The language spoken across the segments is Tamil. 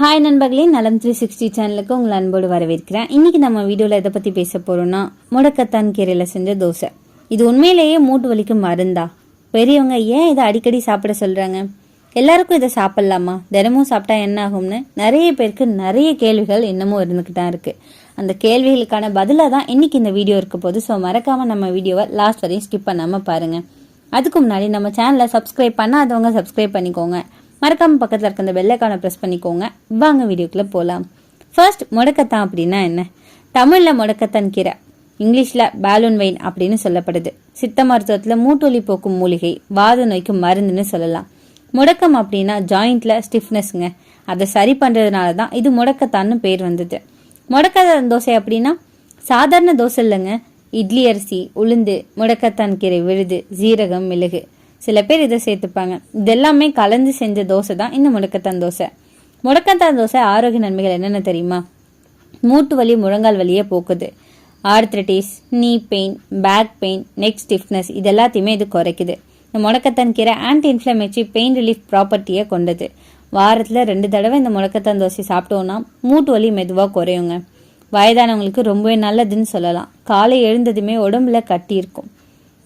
ஹாய் நண்பர்களே. நலம் த்ரீ சிக்ஸ்டி சேனலுக்கு உங்களை அன்போடு வரவேற்கிறேன். இன்னைக்கு நம்ம வீடியோவில் எதை பற்றி பேச போகிறோம்னா முடக்கத்தான் கீரையில் செஞ்ச தோசை. இது உண்மையிலேயே மூட்டு வலிக்கு மருந்தா? பெரியவங்க ஏன் இதை அடிக்கடி சாப்பிட சொல்கிறாங்க எல்லாருக்கும் இதை சாப்பிட்லாமா? தினமும் சாப்பிட்டா என்ன ஆகும்னு நிறைய பேருக்கு நிறைய கேள்விகள் இன்னமும் இருந்துக்கிட்டு தான் இருக்குது அந்த கேள்விகளுக்கான பதிலாக தான் இன்னைக்கு இந்த வீடியோ இருக்க போது ஸோ மறக்காமல் நம்ம வீடியோவை லாஸ்ட் வரையும் ஸ்கிப் பண்ணாமல் பாருங்கள் அதுக்கு முன்னாடி நம்ம சேனலை சப்ஸ்கிரைப் பண்ணாதவங்க சப்ஸ்கிரைப் பண்ணிக்கோங்க. மறக்காமல் பக்கத்தில் இருக்க அந்த வெள்ளைக்கான ப்ரெஸ் பண்ணிக்கோங்க. வாங்க வீடியோக்குள்ளே போகலாம் ஃபர்ஸ்ட் முடக்கத்தான் அப்படின்னா என்ன? தமிழில் முடக்கத்தான் கீரை. இங்கிலீஷில் பேலூன் வெயின் அப்படின்னு சொல்லப்படுது. சித்த மருத்துவத்தில் மூட்டொலி போக்கும் மூலிகை வாத நோய்க்கு மருந்துன்னு சொல்லலாம். முடக்கம் அப்படின்னா ஜாயிண்ட்டில் ஸ்டிஃப்னஸ்ங்க அதை சரி பண்ணுறதுனால தான் இது முடக்கத்தான்னு பேர் வந்தது. முடக்கத்தான் தோசை அப்படின்னா சாதாரண தோசை இல்லைங்க. இட்லி அரிசி உளுந்து முடக்கத்தான் கீரை விழுது ஜீரகம் மிளகு. சில பேர் இதை சேர்த்துப்பாங்க. இதெல்லாமே கலந்து செஞ்ச தோசை தான் இந்த முடக்கத்தான் தோசை. முடக்கத்தான் தோசை ஆரோக்கிய நன்மைகள் என்னென்ன தெரியுமா? மூட்டு வலி முழங்கால் வலியை போக்குது. Arthritis knee pain back pain neck stiffness இது எல்லாத்தையுமே இது குறைக்குது. இந்த முடக்கத்தான் கீரை ஆன்டி இன்ஃப்ளமேட்ரி பெயின் ரிலீஃப் ப்ராப்பர்ட்டியை கொண்டது. வாரத்தில் ரெண்டு தடவை இந்த முடக்கத்தான் தோசை சாப்பிட்டோன்னா மூட்டு வலி மெதுவாக குறையுங்க. வயதானவங்களுக்கு ரொம்பவே நல்லதுன்னு சொல்லலாம். காலை எழுந்ததுமே உடம்புல கட்டி இருக்கும்.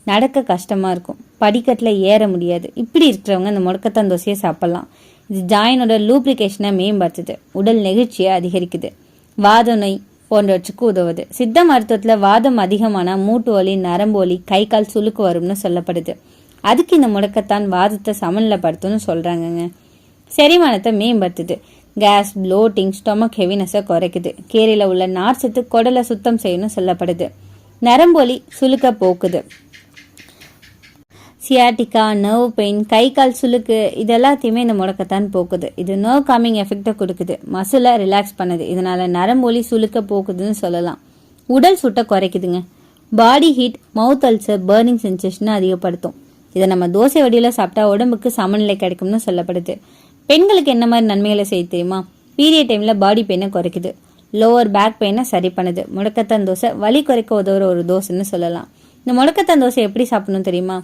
நடக்க கஷ்டமாக இருக்கும். படிக்கட்டில் ஏற முடியாது. இப்படி இருக்கிறவங்க இந்த முடக்கத்தான் தோசையை சாப்பிட்லாம். இது ஜாயினோட லூப்ளிகேஷனை மேம்படுத்துது. உடல் நெகிழ்ச்சியை அதிகரிக்குது. வாத நோய் போன்றவற்றுக்கு உதவுது. சித்த மருத்துவத்தில் வாதம் அதிகமான மூட்டு வலி நரம்பு வலி கை கால் சுளுக்கு வரும்னு சொல்லப்படுது. அதுக்கு இந்த முடக்கத்தான் வாதத்தை சமநிலைப்படுத்தும்னு சொல்கிறாங்கங்க செரிமானத்தை மேம்படுத்துது. கேஸ் ப்ளோட்டிங் ஸ்டொமக் ஹெவினஸை குறைக்குது. கீரையில் உள்ள நார்ச்சத்து குடலை சுத்தம் செய்யணும்னு சொல்லப்படுது. நரம்பொலி சுலுக்க போக்குது. சியாட்டிக்கா நர்வ் பெயின் கை கால் சுளுக்கு இது எல்லாத்தையுமே இந்த முடக்கத்தான் போக்குது. இது நர்வ் காமிங் எஃபெக்டை கொடுக்குது. மசிலை ரிலாக்ஸ் பண்ணுது. இதனால நரம்பொலி சுளுக்க போக்குதுன்னு சொல்லலாம். உடல் சுட்டை குறைக்குதுங்க. Body heat mouth ulcer burning சென்சேஷனை அதிகப்படுத்தும். இதை நம்ம தோசை வடியில் சாப்பிட்டா உடம்புக்கு சமநிலை கிடைக்கும்னு சொல்லப்படுது. பெண்களுக்கு என்ன மாதிரி நன்மைகளை செய்ய தெரியுமா? பீரியட் டைமில் பாடி பெயினை குறைக்குது. லோவர் பேக் பெயினை சரி பண்ணுது. முடக்கத்தான் தோசை. வலி குறைக்க உதவுற ஒரு தோசைன்னு சொல்லலாம். இந்த முடக்கத்தான் தோசை எப்படி சாப்பிடணும் தெரியுமா?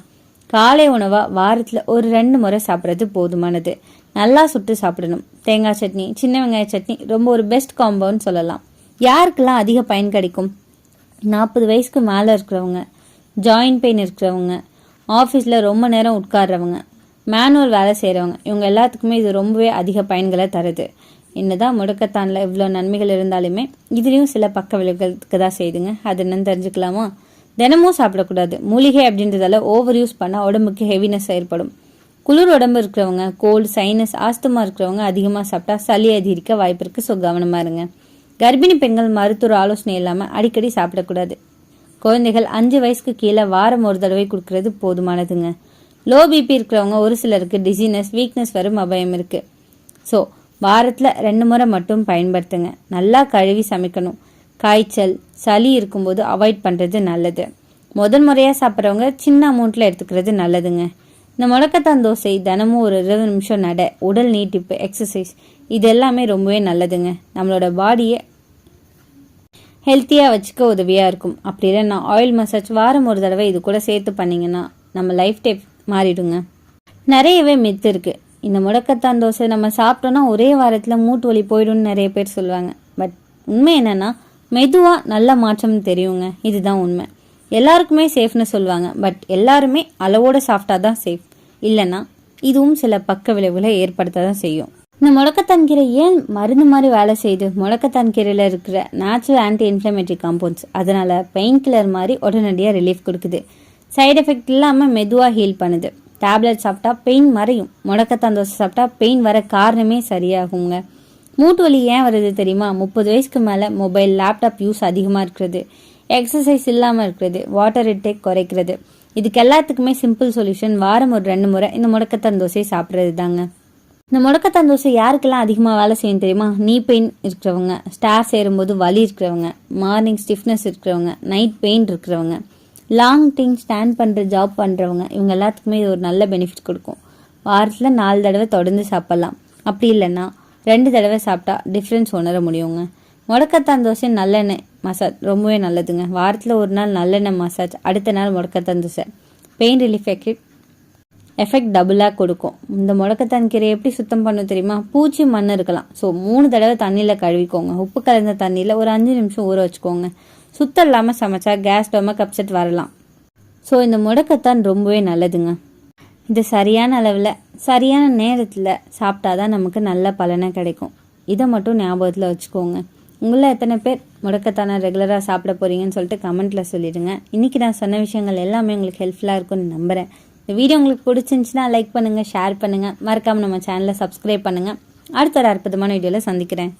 காலை உணவாக வாரத்தில் ஒரு ரெண்டு முறை சாப்பிட்றது போதுமானது. நல்லா சுட்டு சாப்பிடணும். தேங்காய் சட்னி சின்ன வெங்காய சட்னி ரொம்ப ஒரு பெஸ்ட் காம்போன்னு சொல்லலாம். யாருக்கெல்லாம் அதிக பயன் கிடைக்கும்? நாற்பது வயசுக்கு மேலே இருக்கிறவங்க ஜாயின்ட் பெயின் இருக்கிறவங்க ஆஃபீஸில் ரொம்ப நேரம் உட்கார்றவங்க மேனுவல் வேலை செய்கிறவங்க இவங்க எல்லாத்துக்குமே இது ரொம்பவே அதிக பயன்களை தருது. என்னதான் முடக்கத்தானில் இவ்வளோ நன்மைகள் இருந்தாலுமே இதுலேயும் சில பக்க விளைவுகளுக்கு தான் செய்துங்க. அது என்னன்னு தெரிஞ்சுக்கலாமா? தினமும் சாப்பிடக்கூடாது. மூலிகை அப்படின்றதால ஓவர் யூஸ் பண்ணால் உடம்புக்கு ஹெவினஸ் ஏற்படும். குளிர் உடம்பு இருக்கிறவங்க கோல்டு சைனஸ் ஆஸ்துமா இருக்கிறவங்க அதிகமாக சாப்பிட்டா சளி அதிகரிக்க வாய்ப்பு இருக்குது ஸோ கவனமாக இருங்க. கர்ப்பிணி பெண்கள் மருத்துவ ஆலோசனை இல்லாமல் அடிக்கடி சாப்பிடக்கூடாது. குழந்தைகள் அஞ்சு வயசுக்கு கீழே வாரம் ஒரு தடவை கொடுக்கறது போதுமானதுங்க. லோ பிபி இருக்கிறவங்க ஒரு சிலருக்கு டிசீனஸ் வீக்னஸ் வரும் அபாயம் இருக்குது ஸோ வாரத்தில் ரெண்டு முறை மட்டும் பயன்படுத்துங்க. நல்லா கழுவி சமைக்கணும். காய்ச்சல் சளி இருக்கும்போது அவாய்ட் பண்ணுறது நல்லது. முதல் முறையாக சாப்பிட்றவங்க சின்ன அமௌண்ட்டில் எடுத்துக்கிறது நல்லதுங்க. இந்த முடக்கத்தான் தோசை தினமும் ஒரு இருபது நிமிஷம் நட உடல் நீட்டிப்பு எக்ஸசைஸ் இது எல்லாமே ரொம்பவே நல்லதுங்க. நம்மளோட பாடியை ஹெல்த்தியாக வச்சுக்க உதவியாக இருக்கும். அப்படி இல்லைன்னா ஆயில் மசாஜ் வாரம் ஒரு தடவை இது கூட சேர்த்து பண்ணிங்கன்னா நம்ம லைஃப் டைப் மாறிடுங்க. நிறையவே மித்து இருக்குது இந்த முடக்கத்தான் தோசை நம்ம சாப்பிட்டோன்னா ஒரே வாரத்தில் மூட்டு வலி போயிடும்னு நிறைய பேர் சொல்லுவாங்க. பட் உண்மை என்னென்னா மெதுவாக நல்ல மாற்றம் தெரியுங்க. இதுதான் உண்மை. எல்லாருக்குமே சேஃப்னு சொல்லுவாங்க. பட் எல்லாருமே அளவோட சாஃப்டாக தான் சேஃப். இல்லைன்னா இதுவும் சில பக்க விளைவுகளை ஏற்படுத்த தான் செய்யும். இந்த முடக்கத்தான் கீரை ஏன் மருந்து மாதிரி வேலை செய்யுது? முடக்கத்தான் கீரையில் இருக்கிற நேச்சுரல் ஆன்டி இன்ஃப்ளமேட்டரி காம்பவுண்ட்ஸ் அதனால் பெயின் கில்லர் மாதிரி உடனடியாக ரிலீஃப் கொடுக்குது. சைடு எஃபெக்ட் இல்லாமல் மெதுவாக ஹீல் பண்ணுது. டேப்லெட் சாப்பிட்டா பெயின் மறையும். முடக்கத்தான் தோசை சாப்பிட்டா பெயின் வர காரணமே சரியாகுங்க. மூட்டு வலி ஏன் வருது தெரியுமா? முப்பது வயசுக்கு மேலே மொபைல் லேப்டாப் யூஸ் அதிகமாக இருக்கிறது. எக்ஸசைஸ் இல்லாமல் இருக்கிறது. வாட்டர் இன்டேக் குறைக்கிறது. இதுக்கு எல்லாத்துக்குமே சிம்பிள் சொல்யூஷன் வாரம் ஒரு ரெண்டு முறை இந்த முடக்கத்தான் தோசையை சாப்பிட்றது தாங்க இந்த முடக்கத்தான் தோசை யாருக்கெல்லாம் அதிகமாக வேலை செய்யும் தெரியுமா? நீ பெயின் இருக்கிறவங்க ஸ்டார் சேரும்போது வலி இருக்கிறவங்க மார்னிங் ஸ்டிஃப்னஸ் இருக்கிறவங்க நைட் பெயின் இருக்கிறவங்க லாங் டைம் ஸ்டாண்ட் பண்ணுற ஜாப் பண்ணுறவங்க இவங்க எல்லாத்துக்குமே இது ஒரு நல்ல பெனிஃபிட் கொடுக்கும். வாரத்தில் நாலு தடவை தொடர்ந்து சாப்பிட்லாம். அப்படி இல்லைன்னா ரெண்டு தடவை சாப்பிட்டா டிஃப்ரென்ஸ் உணர முடியுங்க. முடக்கத்தான் தோசை நல்லெண்ணெய் மசாஜ் ரொம்பவே நல்லதுங்க. வாரத்தில் ஒரு நாள் நல்லெண்ணெய் மசாஜ் அடுத்த நாள் முடக்கத்தான் தோசை. பெயின் ரிலீஃப் எஃபெக்ட் டபுளாக கொடுக்கும். இந்த முடக்கத்தான் கீரையை எப்படி சுத்தம் பண்ணும் தெரியுமா? பூச்சி மண் இருக்கலாம். ஸோ மூணு தடவை தண்ணியில் கழுவிக்கோங்க. உப்பு கலந்த தண்ணியில் ஒரு அஞ்சு நிமிஷம் ஊற வச்சுக்கோங்க. சுத்தம் இல்லாமல் சமைச்சா கேஸ் ஸ்டொமக் அப்செட் வரலாம். ஸோ இந்த முடக்கத்தான் ரொம்பவே நல்லதுங்க. இது சரியான அளவில் சரியான நேரத்தில் சாப்பிட்டா தான் நமக்கு நல்ல பலனை கிடைக்கும். இதை மட்டும் ஞாபகத்தில் வச்சுக்கோங்க. உங்களில் எத்தனை பேர் முடக்கத்தான ரெகுலராக சாப்பிட போகிறீங்கன்னு சொல்லிட்டு கமெண்ட்டில் சொல்லிடுங்க. இன்றைக்கி நான் சொன்ன விஷயங்கள் எல்லாமே உங்களுக்கு ஹெல்ப்ஃபுல்லாக இருக்கும்னு நம்புகிறேன் இந்த வீடியோ உங்களுக்கு பிடிச்சிருந்துச்சுன்னா லைக் பண்ணுங்கள் ஷேர் பண்ணுங்கள் மறக்காமல் நம்ம சேனலை சப்ஸ்கிரைப் பண்ணுங்கள் அடுத்த ஒரு அற்புதமான வீடியோவில் சந்திக்கிறேன்.